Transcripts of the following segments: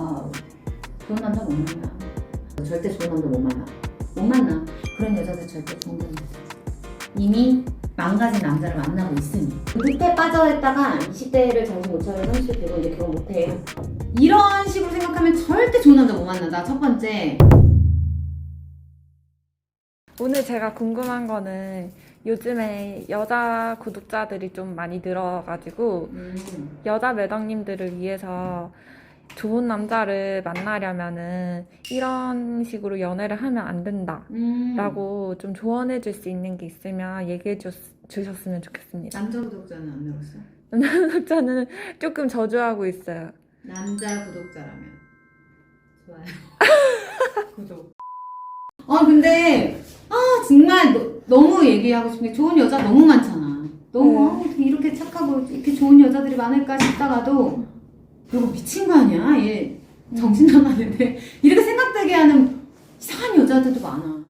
아 좋은 남자 못 만나. 절대 좋은 남자 못 만나. 못 만나. 그런 여자들 절대 좋은 남자. 이미 망가진 남자를 만나고 있으니. 늪에 빠져있다가 20대를 정신 못 차려 30대 되고 이제 결혼 못해 이런 식으로 생각하면 절대 좋은 남자 못 만난다. 첫 번째. 오늘 제가 궁금한 거는 요즘에 여자 구독자들이 좀 많이 늘어가지고 음, 여자 매덕님들을 위해서 좋은 남자를 만나려면은 이런 식으로 연애를 하면 안 된다. 음. 라고 좀 조언해 줄 수 있는 게 있으면 얘기해 주, 주셨으면 좋겠습니다. 남자 구독자는 안 늘었어? 남자는 조금 저주하고 있어요. 남자 구독자라면 좋아요 구독 아 근데 아 정말 너, 너무 얘기하고 싶은 게 좋은 여자 너무 많잖아 너무 네. 아, 어떻게 이렇게 착하고 이렇게 좋은 여자들이 많을까 싶다가도 이거 미친 거 아니야? 얘 정신 나가는데. 이렇게 생각되게 하는 이상한 여자들도 많아.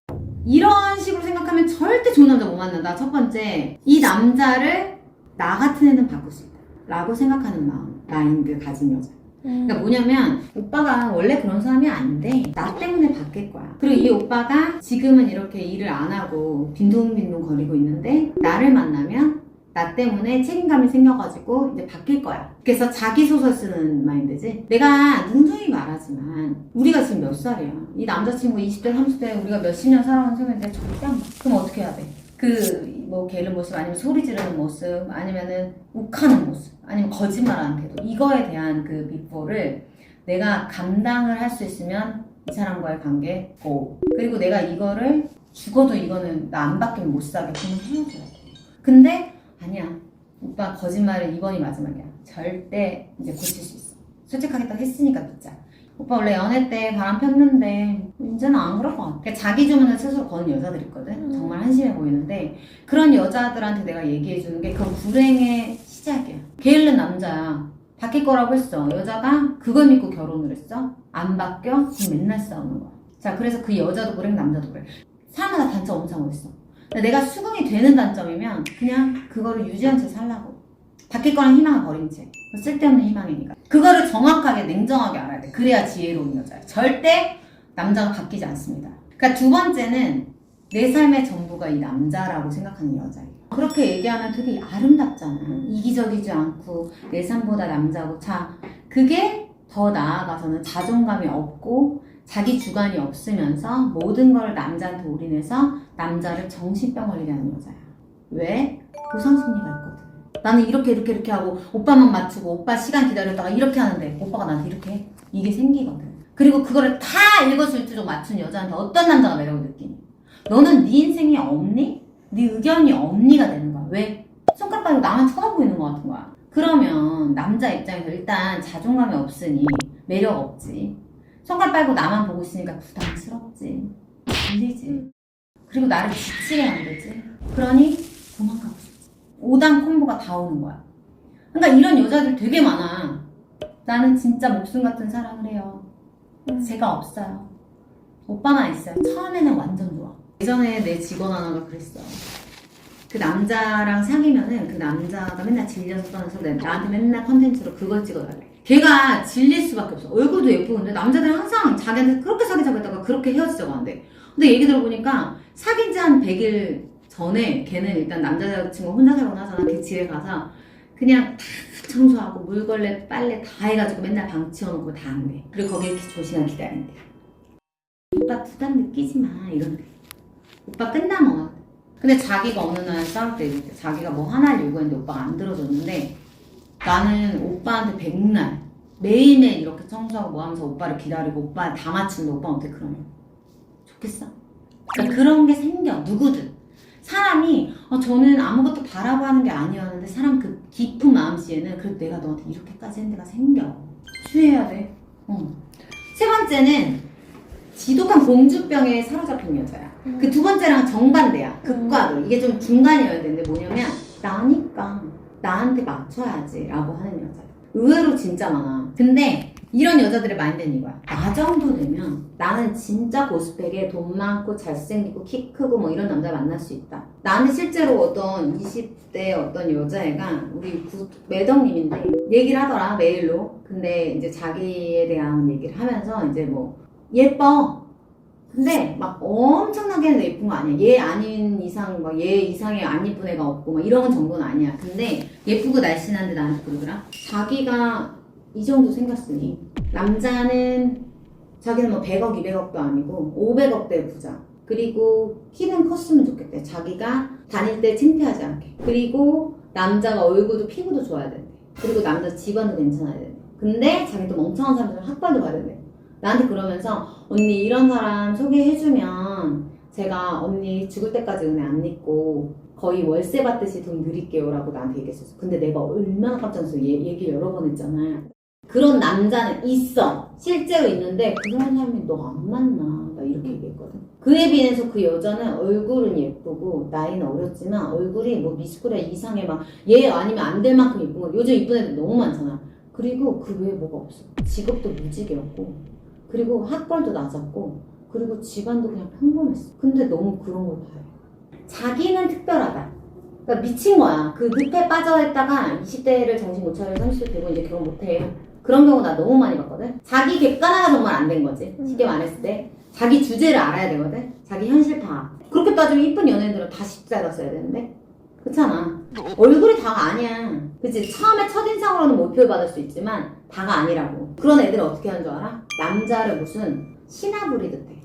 이런 식으로 생각하면 절대 좋은 남자 못 만난다. 첫 번째 이 남자를 나 같은 애는 바꿀 수 있다. 라고 생각하는 마음 마인드 가진 여자. 그러니까 뭐냐면 오빠가 원래 그런 사람이 아닌데 나 때문에 바뀔 거야. 그리고 이 오빠가 지금은 이렇게 일을 안 하고 빈둥빈둥 거리고 있는데 나를 만나면 나 때문에 책임감이 생겨가지고 이제 바뀔 거야. 그래서 자기 소설 쓰는 마인드지. 내가 뭉둥이 말하지만 우리가 지금 몇 살이야? 이 남자친구 20대, 30대 우리가 몇십 년 살아온 세면인데 절대 안 봐. 그럼 어떻게 해야 돼? 그 뭐 게으른 모습 아니면 소리 지르는 모습 아니면은 욱하는 모습 아니면 거짓말하는 태도 이거에 대한 그 비포를 내가 감당을 할 수 있으면 이 사람과의 관계 고 그리고 내가 이거를 죽어도 이거는 나 안 바뀌면 못 사게 그러면 헤어져야 돼 근데 아니야. 오빠 거짓말은 이번이 마지막이야. 절대 이제 고칠 수 있어. 솔직하게 딱 했으니까 믿자. 오빠 원래 연애 때 바람 폈는데 이제는 안 그럴 것 같아. 그러니까 자기 주문을 스스로 거는 여자들 있거든. 음. 정말 한심해 보이는데 그런 여자들한테 내가 얘기해 주는 게 그건 불행의 시작이야. 게으른 남자야. 바뀔 거라고 했어. 여자가 그걸 믿고 결혼을 했어? 안 바뀌어? 그럼 맨날 싸우는 거야. 자 그래서 그 여자도 그래? 남자도 그래? 사람마다 단점 엄청 근데 내가 수긍이 되는 단점이면 그냥 그거를 유지한 채 살라고. 바뀔 거란 희망을 버린 채. 쓸데없는 희망이니까. 그거를 정확하게 냉정하게 알아야 돼. 그래야 지혜로운 여자야. 절대 남자가 바뀌지 않습니다. 그러니까 두 번째는 내 삶의 전부가 이 남자라고 생각하는 여자예요. 그렇게 얘기하면 되게 아름답잖아. 이기적이지 않고 내 삶보다 남자고. 자 그게 더 나아가서는 자존감이 없고 자기 주관이 없으면서 모든 걸 남자한테 올인해서 남자를 정신병 걸리게 하는 여자야. 왜? 보상 심리가 있거든. 나는 이렇게 이렇게 이렇게 하고 오빠만 맞추고 오빠 시간 기다렸다가 이렇게 하는데 오빠가 나한테 이렇게 해. 이게 생기거든. 그리고 그거를 다 읽어줄수록 맞춘 여자한테 어떤 남자가 매력을 느끼니? 너는 네 인생이 없니? 네 의견이 없니가 되는 거야. 왜? 손가락 빨고 나만 쳐다보이는 것 같은 거야. 그러면 남자 입장에서 일단 자존감이 없으니 매력 없지. 손가락 빨고 나만 보고 있으니까 부담스럽지. 질리지. 그리고 나를 지치게 만들지. 그러니 도망가고 싶지. 5단 콤보가 다 오는 거야. 그러니까 이런 여자들 되게 많아. 나는 진짜 목숨 같은 사랑을 해요. 제가 없어요. 오빠만 있어요. 처음에는 완전 좋아. 예전에 내 직원 하나가 그랬어. 그 남자랑 사귀면은 그 남자가 맨날 질려서 떠나서 내- 나한테 맨날 컨텐츠로 그걸 찍어달래. 걔가 질릴 수밖에 없어. 얼굴도 예쁘는데 남자들은 항상 자기한테 그렇게 사귀자고 했다가 그렇게 헤어지자고 한대. 근데 얘기 들어보니까 사귄 지 한 100일 전에 걔는 일단 남자친구 혼자 살곤 하잖아. 걔 집에 가서 그냥 다 청소하고 물걸레 빨래 다 해가지고 맨날 방 치워놓고 다 한대. 그리고 거기에 두 시간 기다린대. 오빠 부담 느끼지 마 이런데. 오빠 끝나면 근데 자기가 어느 날 싸울 때. 자기가 뭐 하나를 요구했는데 오빠가 안 들어줬는데 나는 오빠한테 백날 매일매일 이렇게 청소하고 뭐 하면서 오빠를 기다리고 오빠 다 맞추는데 오빠 어떻게 그러냐? 좋겠어? 그러니까 그런 게 생겨 누구든. 사람이 어, 저는 아무것도 바라고 하는 게 아니었는데 사람 그 깊은 마음씨에는 그래도 내가 너한테 이렇게까지 했는데가 생겨. 취해야 돼. 어. 세 번째는 지독한 공주병에 사로잡힌 여자야. 그두 번째랑 정반대야. 극과극. 이게 좀 중간이어야 되는데 뭐냐면 나니까 나한테 맞춰야지 라고 하는 여자. 의외로 진짜 많아. 근데 이런 여자들의 마인드는 이거야. 나 정도 되면 나는 진짜 고스펙에 돈 많고 잘생기고 키 크고 뭐 이런 남자 만날 수 있다. 나는 실제로 어떤 20대 어떤 여자애가 우리 구, 매덕님인데 얘기를 하더라 메일로. 근데 이제 자기에 대한 얘기를 하면서 이제 뭐 예뻐. 근데 막 엄청나게 예쁜 거 아니야. 얘 아닌 이상 막 얘 이상의 안 예쁜 애가 없고 막 이런 정도는 아니야. 근데 예쁘고 날씬한데 나한테 그러더라. 자기가 이 정도 생겼으니 남자는 자기는 뭐 100억, 200억도 아니고 500억대 부자. 그리고 키는 컸으면 좋겠대. 자기가 다닐 때 창피하지 않게. 그리고 남자가 얼굴도 피부도 좋아야 된대. 그리고 남자 집안도 괜찮아야 된대. 근데 자기도 멍청한 사람들 학벌도 봐야 된대. 나한테 그러면서 언니 이런 사람 소개해주면 제가 언니 죽을 때까지 은혜 안 믿고 거의 월세 받듯이 돈 드릴게요 라고 나한테 얘기했었어. 근데 내가 얼마나 깜짝 놀랐어. 얘 얘기를 여러 번 했잖아. 그런 남자는 있어. 실제로 있는데 그런 사람이 너 안 만나. 나 이렇게 얘기했거든. 그에 비해서 그 여자는 얼굴은 예쁘고 나이는 어렸지만 얼굴이 뭐 미스코리아 이상의 막 얘 아니면 안 될 만큼 예쁜 거. 요즘 이쁜 애들 너무 많잖아. 그리고 그 외에 뭐가 없어. 직업도 무직이었고 그리고 학벌도 낮았고 그리고 집안도 그냥 평범했어. 근데 너무 그런 걸다 해. 자기는 특별하다. 그러니까 미친 거야. 그 늪에 빠져있다가 20대를 정신 못 차리고 30대 되고 이제 결혼 못 해. 그런 경우 나 너무 많이 봤거든. 자기 객관화가 정말 안 된 거지. 쉽게 말했을 때. 자기 주제를 알아야 되거든. 자기 현실 파악. 그렇게 따지면 이쁜 연예인들은 다 십자가 써야 되는데. 그렇잖아. 얼굴이 다가 아니야. 그치? 처음에 첫인상으로는 목표를 받을 수 있지만 다가 아니라고. 그런 애들은 어떻게 하는 줄 알아? 남자를 무슨 신하 부리듯 해.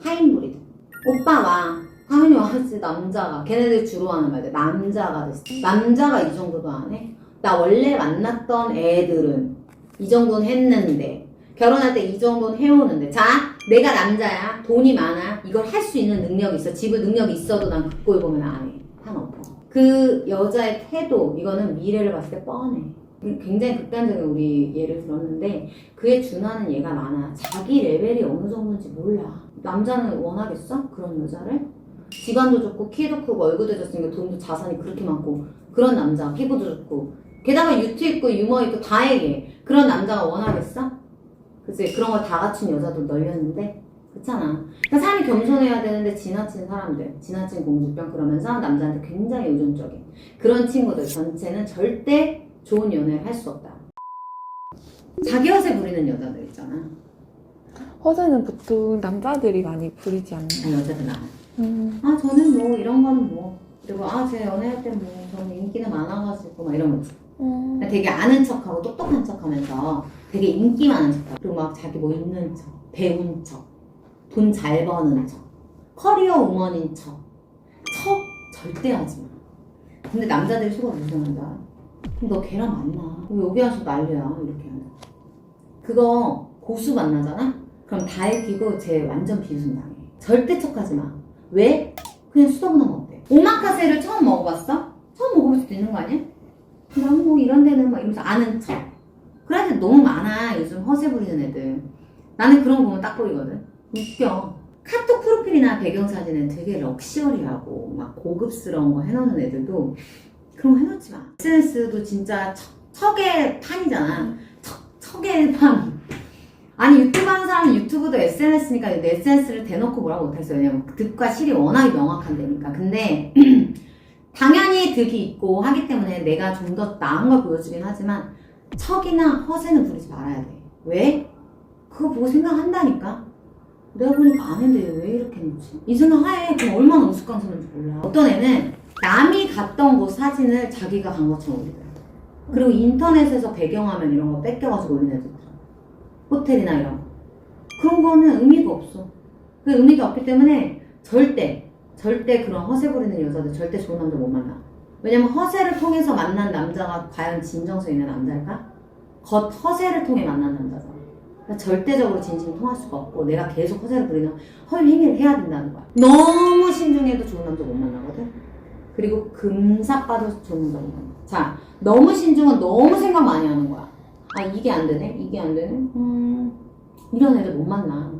하인 부리듯. 오빠 와. 당연히 와야지 남자가. 걔네들 주로 하는 말들. 남자가 됐어. 남자가 이 정도도 안 해? 나 원래 만났던 애들은 이 정도는 했는데 결혼할 때 이 정도는 해오는데 자 내가 남자야 돈이 많아 이걸 할 수 있는 능력이 있어 지불 능력이 있어도 난 그 꼴 보면 안해 한없어 그 여자의 태도 이거는 미래를 봤을 때 뻔해 굉장히 극단적인 우리 예를 들었는데 그에 준하는 얘가 많아 자기 레벨이 어느 정도인지 몰라 남자는 원하겠어? 그런 여자를? 집안도 좋고 키도 크고 얼굴도 좋으니까 돈도 자산이 그렇게 많고 그런 남자 피부도 좋고 게다가 유트 있고 유머 있고 다 얘기해 그런 남자가 원하겠어? 그치 그런 걸 다 갖춘 여자도 널렸는데 그렇잖아. 그러니까 사람이 겸손해야 되는데 지나친 사람들 지나친 공주병 그러면서 남자한테 굉장히 의존적인 그런 친구들 전체는 절대 좋은 연애를 할 수 없다. 자기 허세 부리는 여자들 있잖아. 허세는 보통 남자들이 많이 부리지 않나요? 아, 여자들 많아 음, 아 저는 뭐 이런 거는 뭐. 그리고 아제 연애할 때 뭐 저는 인기는 많아가지고 막 이런 거지 음, 되게 아는 척하고 똑똑한 척하면서 되게 인기 많은 척하고 그리고 막 자기 뭐 있는 척 배운 척 돈 잘 버는 척 커리어 우먼인 척 척 절대 하지 마 근데 남자들이 무슨 한다 그럼 너 걔랑 만나 왜 여기 와서 난리야 이렇게 한다 그거 고수 만나잖아 그럼 다 읽히고 쟤 완전 비웃음당해 절대 척하지 마 왜? 그냥 거 어때? 오마카세를 처음 먹어봤어? 처음 먹어볼 수도 있는 거 아니야? 그럼 뭐 이런 데는 막 이러면서 아는 척. 그런 애들 너무 많아. 요즘 허세 부리는 애들. 나는 그런 거 보면 딱 보이거든. 웃겨. 카톡 프로필이나 배경사진은 되게 럭셔리하고 막 고급스러운 거 해놓는 애들도 거 해놓지 마. SNS도 진짜 척, 척의 판이잖아. 척, 척의 판. 아니 유튜브 하는 사람은 유튜브도 SNS니까 SNS를 대놓고 뭐라고 못했어요. 왜냐면 득과 실이 워낙에 명확한 데니까. 근데 당연히 득이 있고 하기 때문에 내가 좀 더 나은 걸 보여주긴 하지만 척이나 허세는 부리지 말아야 돼. 왜? 그거 보고 생각한다니까. 내가 보니까 아닌데 왜 이렇게 했지? 이 생각 하에 그럼 얼마나 우스꽝스러운지 몰라. 어떤 애는 남이 갔던 곳 사진을 자기가 간 것처럼 올리더라고. 그리고 인터넷에서 배경화면 이런 거 뺏겨가지고 올리는 애들 있더라고. 호텔이나 이런 거. 그런 거는 의미가 없어. 그 의미가 없기 때문에 절대 절대 그런 허세 부리는 여자들 절대 좋은 남자 못 만나. 왜냐면 허세를 통해서 만난 남자가 과연 진정성 있는 남자일까? 겉 허세를 통해 만난. 그러니까 절대적으로 진심 통할 수가 없고 내가 계속 허세를 부리면 허위 행위를 해야 된다는 거야. 너무 신중해도 좋은 남자 못 만나거든. 그리고 금사빠도 좋은 남자 못 만나. 자, 너무 신중은 너무 생각 많이 하는 거야. 아 이게 안 되네, 이게 안 되네. 음, 이런 애들 못 만나.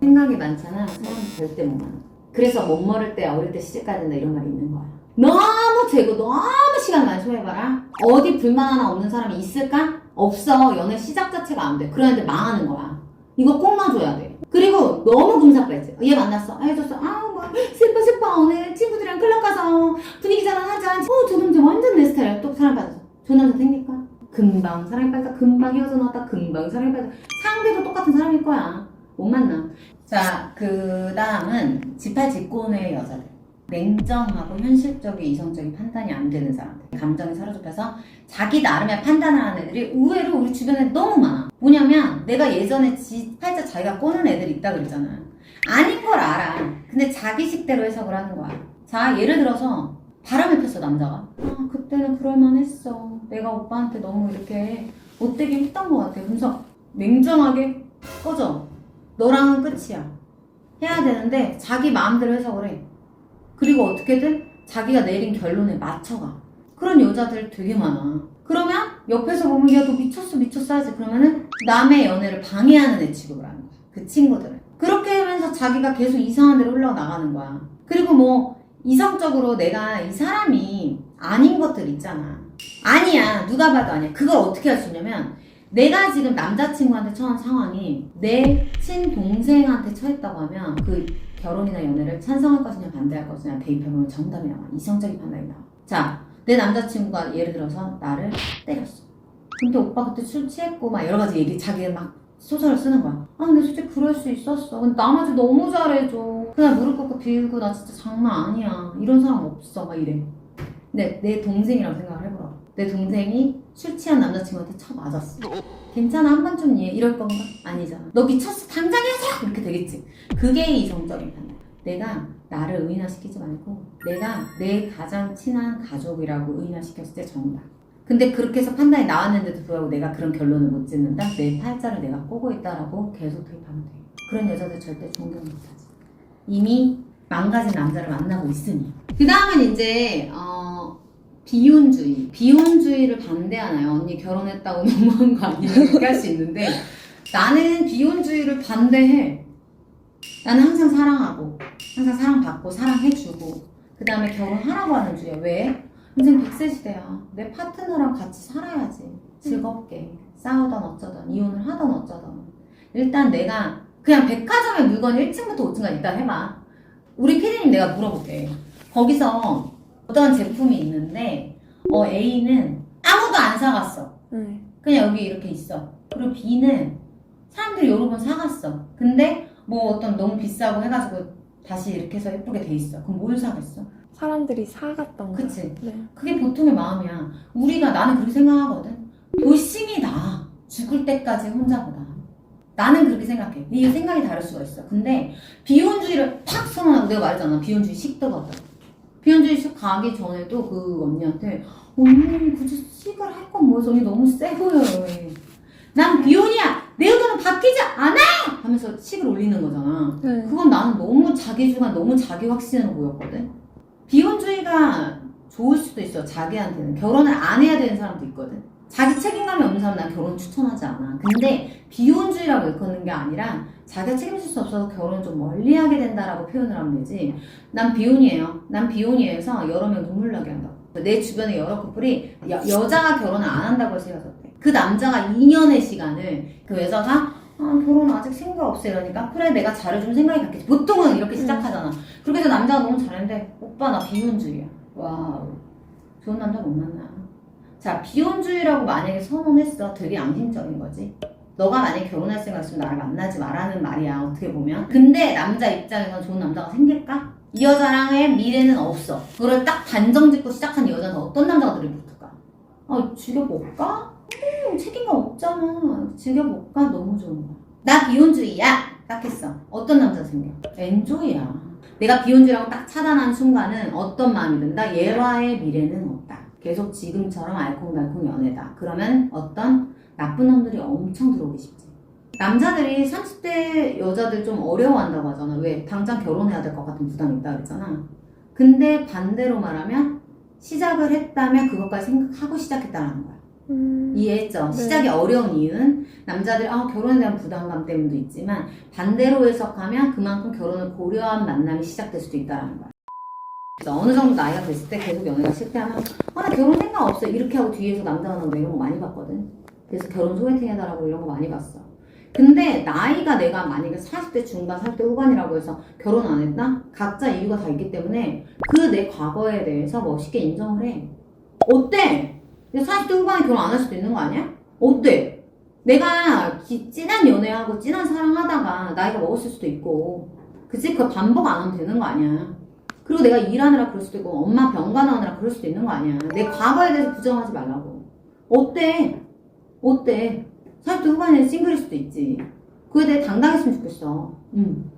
생각이 많잖아. 사람 절대 못 만나. 그래서 못 모를 때 어릴 때 시집 가야 된다 이런 말이 있는 거야. 너무 재고 너무 시간 많이 소해봐라. 어디 불만 하나 없는 사람이 있을까? 없어. 연애 시작 자체가 안 돼. 그런 애들 망하는 거야. 이거 꼭 놔줘야 돼. 그리고 너무 금사빠지. 얘 만났어. 아, 해줬어. 아, 뭐, 슬퍼, 슬퍼. 오늘 친구들이랑 클럽 가서 분위기 전환하자. 어, 저 남자 완전 내 스타일이야. 또 사랑 받았어. 저 남자 생길까? 금방 사랑에 빠졌다. 금방 헤어져 나왔다. 금방 사랑에 빠졌다. 상대도 똑같은 사람일 거야. 못 만나. 자, 그 다음은 지팔직고의 여자들. 냉정하고 현실적인 이성적인 판단이 안 되는 사람들. 감정이 사로잡혀서 자기 나름의 판단을 하는 애들이 의외로 우리 주변에 너무 많아. 뭐냐면 내가 예전에 지 팔자 자기가 꼬는 애들 있다 그랬잖아. 아닌 걸 알아. 근데 자기식대로 해석을 하는 거야. 자, 예를 들어서 바람을 폈어, 남자가. 아, 그때는 그럴만했어. 내가 오빠한테 너무 이렇게 못되게 했던 것 같아. 그래서 냉정하게 꺼져. 너랑은 끝이야. 해야 되는데 자기 마음대로 해석을 해. 그리고 어떻게든 자기가 내린 결론에 맞춰가. 그런 여자들 되게 많아. 그러면 옆에서 보면 야너 미쳤어 미쳤어 하지 그러면은 남의 연애를 방해하는 애 취급을 하는 거야. 그 친구들은. 그렇게 하면서 자기가 계속 이상한 데로 흘러나가는 거야. 그리고 뭐 이성적으로 내가 이 사람이 아닌 것들 있잖아. 아니야. 누가 봐도 아니야. 그걸 어떻게 할 수 있냐면 내가 지금 남자친구한테 처한 상황이 내 친동생한테 처했다고 하면 그 결혼이나 연애를 찬성할 것이냐 반대할 것이냐 대입해보면 정답이 나와. 이성적인 판단이 나와. 자, 내 남자친구가 예를 들어서 나를 때렸어. 근데 오빠 그때 술 취했고 막 여러 가지 얘기 자기가 막 소설을 쓰는 거야. 아 근데 솔직히 그럴 수 있었어. 근데 나머지 너무 잘해줘. 그냥 무릎 꿇고 빌고 나 진짜 장난 아니야. 이런 사람 없어. 막 이래. 근데 내 동생이라고 생각을 해보라. 내 동생이 술 취한 남자친구한테 쳐 맞았어. 괜찮아 한 번 좀 이해. 이럴 건가? 아니잖아. 너 미쳤어. 당장 헤어져! 이렇게 되겠지. 그게 이성적인 판단. 내가 나를 의인화시키지 말고 내가 내 가장 친한 가족이라고 의인화시켰을 때 정답. 근데 그렇게 해서 판단이 나왔는데도 불구하고 내가 그런 결론을 못 짓는다? 내 팔자를 내가 꼬고 있다라고 계속 투입하면 돼. 그런 여자들 절대 존경 못하지. 이미 망가진 남자를 만나고 있으니. 그 다음은 이제, 어, 비혼주의. 비혼주의를 반대하나요? 언니 결혼했다고 너무한 거 아니야? 이렇게 할 수 있는데, 나는 비혼주의를 반대해. 나는 항상 사랑하고, 항상 사랑받고, 사랑해주고, 그 다음에 결혼하라고 하는 주의야. 왜? 인생 100세 시대야. 내 파트너랑 같이 살아야지. 즐겁게. 싸우던 어쩌던, 이혼을 하던 어쩌던. 일단 내가 그냥 백화점에 물건 1층부터 5층까지 일단 해봐. 우리 피디님 내가 물어볼게. 거기서 어떤 제품이 있는데, 어, A는 아무도 안 사갔어. 네. 그냥 여기 이렇게 있어. 그리고 B는 사람들이 여러 번 사갔어. 근데 뭐 어떤 너무 비싸고 해가지고 다시 이렇게 해서 예쁘게 돼 있어. 그럼 뭘 사겠어? 사람들이 사갔던 거. 그치? 네. 그게 보통의 마음이야. 우리가 나는 그렇게 생각하거든. 돌싱이 나. 죽을 때까지 혼자보다. 나는 그렇게 생각해. 네 생각이 다를 수가 있어. 근데 비혼주의를 팍 선언하고 내가 말했잖아. 비혼주의 식더가다. 비혼주의 식 가기 전에도 그 언니한테 언니 굳이 식을 할 건 뭐지? 언니 너무 세 보여요. 얘. 난 비혼이야. 내 의견은 바뀌지 않아. 하면서 식을 올리는 거잖아. 네. 그건 나는 너무 자기 주관, 너무 자기 확신으로 보였거든. 비혼주의가 좋을 수도 있어, 자기한테는. 결혼을 안 해야 되는 사람도 있거든. 자기 책임감이 없는 사람 난 결혼 추천하지 않아. 근데 비혼주의라고 일컫는 게 아니라 자기가 책임질 수 없어서 결혼을 좀 멀리 하게 된다라고 표현을 하면 되지. 난 비혼이에요. 난 비혼이에서 여러 명 눈물 나게 한다고. 내 주변에 여러 커플이 여, 여자가 결혼을 안 한다고 해서 헤어졌대. 그 남자가 2년의 시간을 그 여자가 아, 결혼 아직 생각 없어 이러니까 그래 내가 잘해주면 생각이 바뀌지 보통은 이렇게 시작하잖아 그렇게 해서 남자가 너무 잘했는데 오빠 나 비혼주의야 와우 좋은 남자 못 만나 자 비혼주의라고 만약에 선언했어 되게 양심적인 거지 너가 만약에 결혼할 생각 있으면 나를 만나지 말라는 말이야 어떻게 보면 근데 남자 입장에선 좋은 남자가 생길까? 이 여자랑의 미래는 없어 그걸 딱 단정 짓고 시작한 여자는 어떤 남자가 들이 붙을까? 아 죽여볼까? 음, 책임감 없잖아. 즐겨볼까? 너무 좋은 거야. 나 비혼주의야! 딱 했어. 어떤 남자 생겨? 엔조이야. 내가 비혼주의라고 딱 차단한 순간은 어떤 마음이 든다? 얘와의 미래는 없다. 계속 지금처럼 알콩달콩 연애다. 그러면 어떤 나쁜 놈들이 엄청 들어오기 쉽지. 남자들이 30대 여자들 좀 어려워한다고 하잖아. 왜? 당장 결혼해야 될 것 같은 부담이 있다 그랬잖아. 근데 반대로 말하면 시작을 했다면 그것까지 생각하고 시작했다는 거야. 음. 이해했죠? 네. 시작이 어려운 이유는 남자들이 아, 결혼에 대한 부담감 때문도 있지만 반대로 해석하면 그만큼 결혼을 고려한 만남이 시작될 수도 있다는 거야. 그래서 어느 정도 나이가 됐을 때 계속 연애가 실패하면 아, 나 결혼 생각 없어. 이렇게 하고 뒤에서 남자가 나오고 이런 거 많이 봤거든. 그래서 결혼 소개팅 해달라고 이런 거 많이 봤어. 근데 나이가 내가 만약에 40대 중반, 40대 후반이라고 해서 결혼 안 했다? 각자 이유가 다 있기 때문에 그 내 과거에 대해서 멋있게 인정을 해. 어때? 내가 40대 후반에 결혼 안 할 수도 있는 거 아니야? 어때? 내가 기- 진한 연애하고 진한 사랑하다가 나이가 먹었을 수도 있고 그치? 그거 반복 안 하면 되는 거 아니야. 그리고 내가 일하느라 그럴 수도 있고 엄마 병간하느라 그럴 수도 있는 거 아니야. 내 과거에 대해서 부정하지 말라고. 어때? 어때? 40대 후반에 싱글일 수도 있지. 그에 대해 당당했으면 좋겠어. 응.